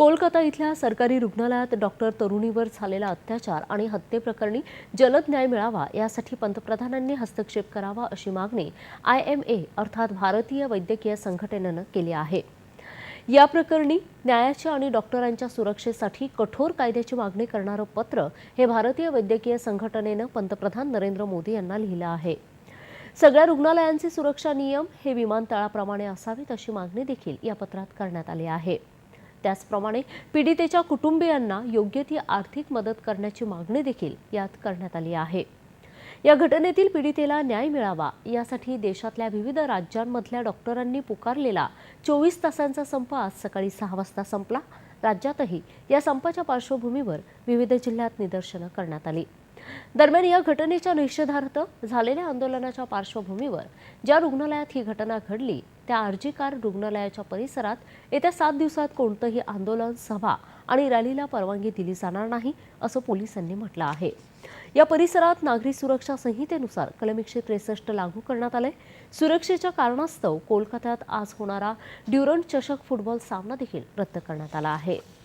कोलकाता इथल्या सरकारी रुग्णालयात डॉक्टर तरुणीवर झालेला अत्याचार आणि हत्येप्रकरणी जलद न्याय मिळावा यासाठी पंतप्रधानांनी हस्तक्षेप करावा अशी मागणी आय एम ए अर्थात भारतीय वैद्यकीय संघटनेनं केली आहे. या प्रकरणी न्यायाच्या आणि डॉक्टरांच्या सुरक्षेसाठी कठोर कायद्याची मागणी करणारं पत्र हे भारतीय वैद्यकीय संघटनेनं पंतप्रधान नरेंद्र मोदी यांना लिहिलं आहे. सगळ्या रुग्णालयांचे सुरक्षा नियम हे विमानतळाप्रमाणे असावेत अशी मागणी देखील या पत्रात करण्यात आली आहे. त्याचप्रमाणे पीडितेच्या कुटुंबियांना योग्य ती आर्थिक मदत करण्याची मागणी देखील यात करण्यात आली आहे. या घटनेतील पीडितेला न्याय मिळावा यासाठी देशातल्या विविध राज्यांमधल्या डॉक्टरांनी पुकारलेला चोवीस तासांचा संप आज सकाळी सहा वाजता संपला. राज्यातही या संपाच्या पार्श्वभूमीवर विविध जिल्ह्यात निदर्शनं करण्यात आली. दरम्यान या घटनेच्या निषेधार्थ झालेल्या आंदोलनाच्या पार्श्वभूमीवर ज्या रुग्णालयात ही घटना घडली त्या अर्जीकार रुग्णालयाच्या परिसरात येत्या सात दिवसात कोणतंही आंदोलन सभा आणि रॅलीला परवानगी दिली जाणार नाही असं पोलिसांनी म्हटलं आहे. या परिसरात नागरी सुरक्षा संहितेनुसार कलम एकशे त्रेसष्ट लागू करण्यात आले. सुरक्षेच्या कारणास्तव कोलकात्यात आज होणारा ड्युरंट चषक फुटबॉल सामना देखील रद्द करण्यात आला आहे.